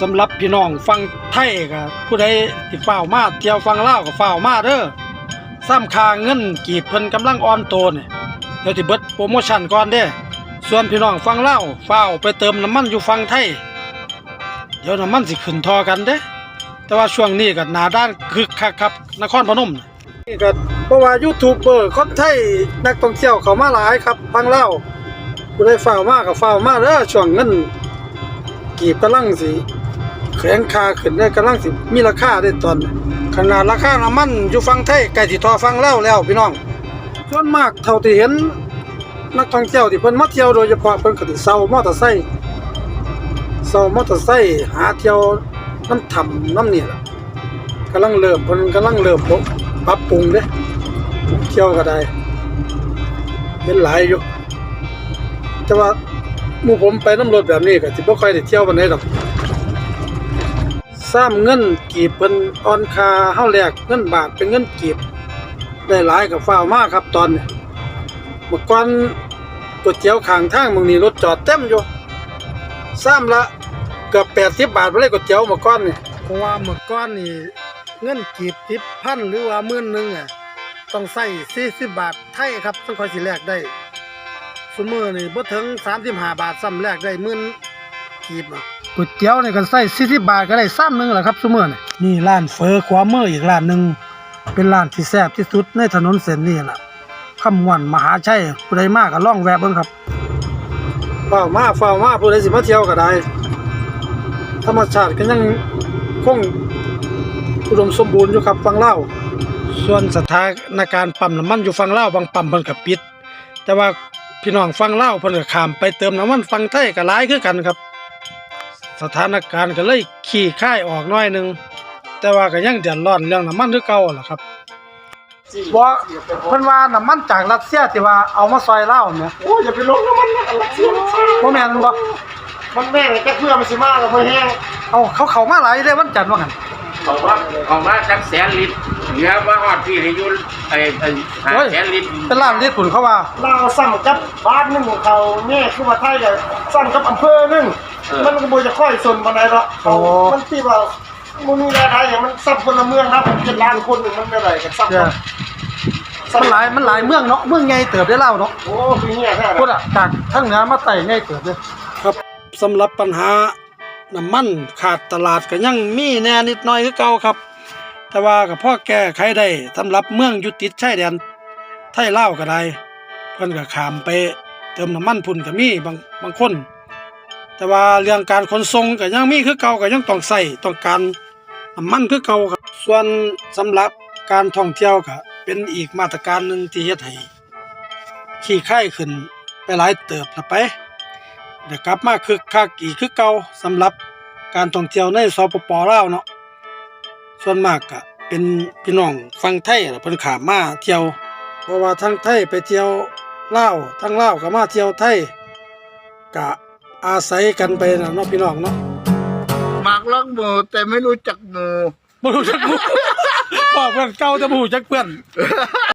สำหรับพี่น้องฟังไทยก็ผู้ใดที่ฝ้าวมาเที่ยวฟังลาวก็ฝ้าวมาเด้อซ้ำค่าเงินกีบเพิ่นกำลังอ่อนโตนี่เดี๋ยวสิเบิดโปรโมชั่นก่อนเด้ส่วนพี่น้องฟังลาวฝ้าวไปเติมน้ำมันอยู่ฟังไทย เดี๋ยวน้ำมันสิขึ้นทอกันเด้แต่ว่าช่วงนี้ก็หนาด้านคึกคักครับนครพนมนี่ก็เพราะว่ายูทูบเบอร์คนไทยนักท่องเที่ยวเขามาหลายครับฟังลาวผู้ใดฝ้าวมาก็ฝ้าวมาเด้อช่วงเงินกีบกำลังสิ แข็งคาขึ้นได้กำลังสิมีราคาได้ตอน ขนาดราคาน้ำมันอยู่ฝั่งไทยใกล้สิทอฟังแล้วแล้วพี่น้องส่วนมากเท่าที่เห็น นักท่องเที่ยวที่เพิ่นมาเที่ยวโดยเฉพาะเพิ่นก็สิเซามอเตอร์ไซค์เซามอเตอร์ไซค์หาเที่ยวน้ำถ้ำน้ำนี่ล่ะกำลังเริ่มเพิ่นกำลังเริ่มปรับปรุงเด้เที่ยวก็ได้เห็นหลายอยู่แต่ว่ามู่ผมไปน้ำรถแบบนี้ก็สิบ่ค่อยได้เที่ยวปานใดดอก ซ้ำเงินกีบเพิ่นอ่อนคาเฮาแลกเงินบาทเป็นเงินกีบ ได้หลายกับฟ้าวมากครับตอนนี้เมื่อก่อนก๋วยเตี๋ยวข้างทางมึงนี่รถจอดเต็มอยู่ซ้ำละเกือบ80บบาทบ่เลยก๋วยเตี๋ยวเมื่อก่อนนี่เพราะว่าเมื่อก่อนนี่เงินกีบ10,000หรือว่าหมื่นหนึ่งอะต้องใช้40บบาทไทยครับต้องคอยสิแลกได้ซุมื้อนี่บ่ถึง35บห้าบาทซ้ำแรกได้หมื่น ขีบก๋วยเตี๋ยวนี่ก็ใส่40บาทก็ได้ซ้ำหนึ่งแหละครับซุมื้อนี่นี่ร้านเฟอขวามืออีกร้านหนึ่งเป็นร้านที่แซ่บที่สุดในถนนเส้นนี้ล่ะคำม่วนมหาชัยผู้ใดมาก็ลองแวะเบิ่งครับฟ้าวมาฟ้าวมาผู้ใดสิมาเที่ยวก็ได้ ธรรมชาติก็ยังคงอุดมสมบูรณ์อยู่ครับฝั่งลาส่วนสถานการณ์ปั๊มน้ำมันอยู่ฝั่งลาบางปั๊มเพิ่นก็ปิด แต่ว่าพี่น้องฟังเล่าเพิ่นก็ข้ามไปเติมน้ำมันฟังไทยก็หลายคือกันครับ สถานการณ์ก็เลยขี้ค่ายออกหน้อยหนึง แต่ว่าก็ยังเดือดร้อนเรื่องน้ำมันคือเก่าล่ะครับบ่เพิ่นว่าน้ำมันจากรัสเซียที่ว่าเอามาซอยลาวเนี่ยโอ้ยอย่าไปลงน้ำมันนะอะไรเสียบ่แม่นบ่มันแม่งไอ้แค่เพื่อมันสิมาแล้วพอแห้งเอาเขาเข้ามาหลายเลยวันจันทร์ว่างั้นเขาว่าเขาว่าจักแสนลิตรเหลือว่าฮอดพี่ให้อยู่ไอ้ไอ้ห้าโอ้ยแสนลิตรเป็นล้านลิตรพุ่นเขาว่าเราสั่งกับบ้านหนึงของเขาแม่คือว่าไทยกับสั่งกับอำเภอหนึง มันก็บ่จะค่อยสนปานใดหรอกเขามันที่ว่ามันมีรายได้อย่างมันซับคนละเมืองนะผมเจ็ดล้านคนหนึ่งมันไม่ได้กันซับเด้อมันหลายมันหลายเมืองเนาะเมืองใหญ่เติบได้เล่าเนาะโอ้คือเนี่ยแท้พูดอะจากทั้งเหนือมาไต่ง่ายเกิดเลย ครับสำหรับปัญหาน้ำมันขาดตลาดก็ยังมีแน่นิดหน่อยคือเก่าครับ แต่ว่าก็พอแก้ไขได้สำหรับเมืองอยู่ติดชายแดนไทยลาวก็ได้ เพิ่นก็ข้ามไปเติมน้ำมันพุ่นก็มีบางบางคน แต่ว่าเรื่องการขนส่งก็ยังมีคือเก่าก็ยังต้องใส่ต้องการมันคือเก่าครับ ส่วนสำหรับการท่องเที่ยวก็เป็นอีกมาตรการหนึ่งที่เฮ็ดให้ขี้ไข้ขึ้นไปหลายเติบละไปเดี๋ยวกลับมาคึกคักอีกคือเก่าสำหรับการท่องเที่ยวในสปปลาวเนาะส่วนมากก็เป็นพี่น้องฟังไทยเพิ่นขามมาเที่ยวเพราะว่าทั้งไทยไปเที่ยวลาวทั้งลาวก็มาเที่ยวไทยก็ อาศัยกันไปนะเนาะพี่น้องเนาะมากลักหมูแต่ไม่รู้จักหมู บ่รู้จักหมู่พ่อเพื่อนเก่าแต่บ่รู้จักเพื่อน